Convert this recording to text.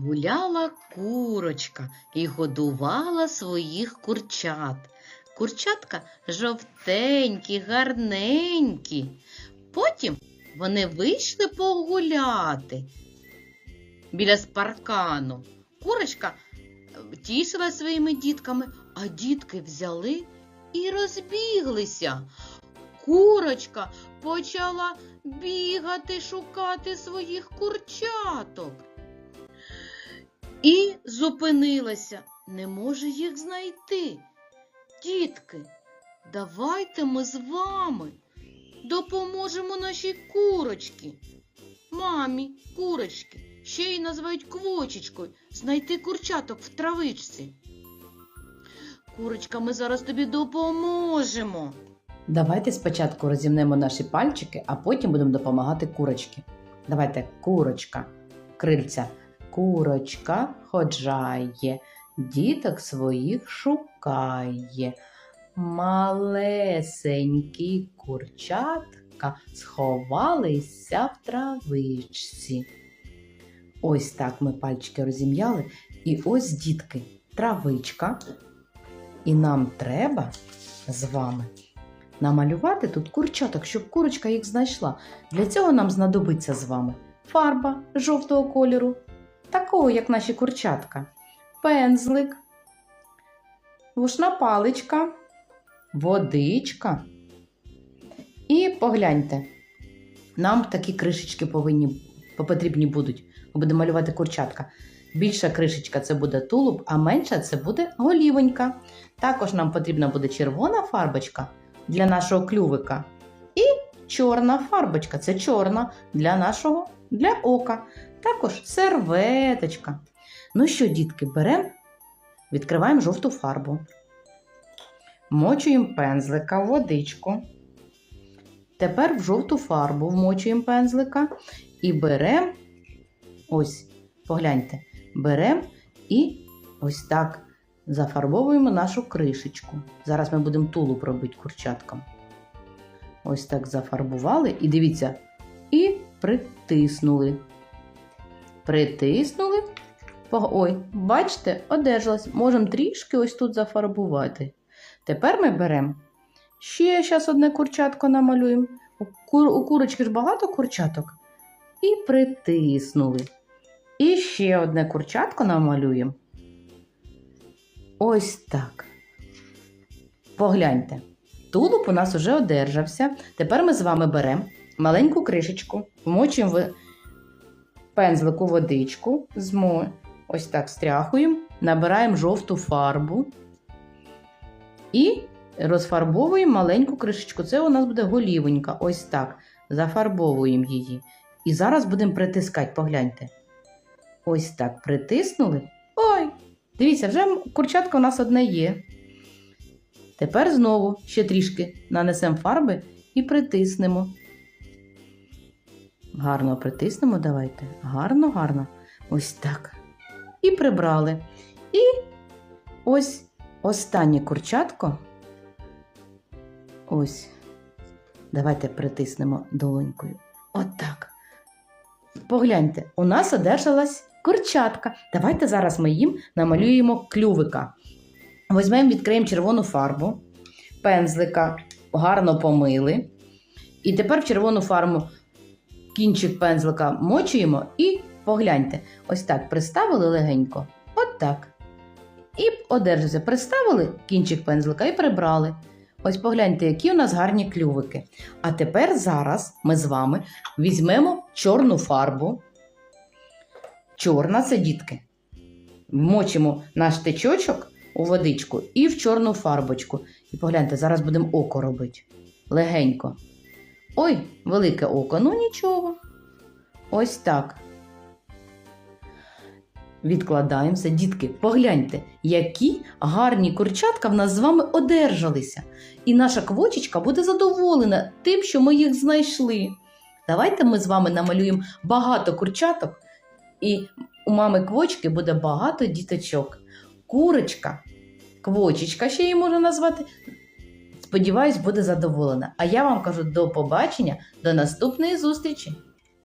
Гуляла курочка і годувала своїх курчат. Курчатка жовтенькі, гарненькі. Потім вони вийшли погуляти біля спаркану. Курочка е, тішила своїми дітками, а дітки взяли і розбіглися. Курочка почала бігати, шукати своїх курчаток. І зупинилася, не може їх знайти. Дітки, давайте ми з вами допоможемо нашій курочці, мамі курочки, ще й називають квочечкою, знайти курчаток в травичці. Курочка, ми зараз тобі допоможемо. Давайте спочатку розімнемо наші пальчики, а потім будемо допомагати курочці. Давайте курочка, крильця. Курочка ходжає, діток своїх шукає. Малесенькі курчатка сховалися в травичці. Ось так ми пальчики розім'яли. І ось, дітки, травичка. І нам треба з вами намалювати тут курчаток, щоб курочка їх знайшла. Для цього нам знадобиться з вами фарба жовтого кольору, такого, як наші курчатка, пензлик, вушна паличка, водичка. І погляньте, нам такі кришечки повинні потрібні будуть. Ми будемо малювати курчатка. Більша кришечка це буде тулуб, а менша це буде голівонька. Також нам потрібна буде червона фарбочка для нашого клювика. І чорна фарбочка це чорна для нашого для ока. Також серветочка. Ну що, дітки, беремо, відкриваємо жовту фарбу. Мочуємо пензлика в водичку. Тепер в жовту фарбу вмочуємо пензлика і беремо, ось, погляньте, беремо і ось так зафарбовуємо нашу кришечку. Зараз ми будемо тулуб робити курчаткам. Ось так зафарбували і дивіться, і притиснули. Притиснули. Ой, бачите, одержалась. Можемо трішки ось тут зафарбувати. Тепер ми беремо ще зараз одне курчатко намалюємо. У, курочки ж багато курчаток. І притиснули. І ще одне курчатко намалюємо. Ось так. Погляньте. Тулуб у нас уже одержався. Тепер ми з вами беремо маленьку кришечку, вмочуємо в пензлику водичку, змо... ось так стряхуємо, набираємо жовту фарбу і розфарбовуємо маленьку кришечку. Це у нас буде голівонька. Ось так. Зафарбовуємо її. І зараз будемо притискати, погляньте. Ось так притиснули. Ой! Дивіться, вже курчатка у нас одне є. Тепер знову ще трішки нанесемо фарби і притиснемо. Гарно притиснемо, давайте. Гарно, гарно. Ось так. І прибрали. І ось останнє курчатко. Ось. Давайте притиснемо долонькою. Отак. Погляньте, у нас одержалась курчатка. Давайте зараз ми їм намалюємо клювика. Візьмемо, відкриємо червону фарбу, пензлика гарно помили. І тепер в червону фарбу кінчик пензлика мочуємо і погляньте, ось так приставили легенько. От так. І одержався. Приставили кінчик пензлика і прибрали. Ось погляньте, які у нас гарні клювики. А тепер зараз ми з вами візьмемо чорну фарбу. Чорна це дітки. Вмочимо наш течочок у водичку і в чорну фарбочку. І погляньте, зараз будемо око робити. Легенько. Ой, велике око, ну нічого. Ось так. Відкладаємося. Дітки, погляньте, які гарні курчатка в нас з вами одержалися. І наша квочечка буде задоволена тим, що ми їх знайшли. Давайте ми з вами намалюємо багато курчаток, і у мами квочки буде багато діточок. Курочка, квочечка ще її можна назвати. Сподіваюсь, буде задоволена. А я вам кажу до побачення, до наступної зустрічі!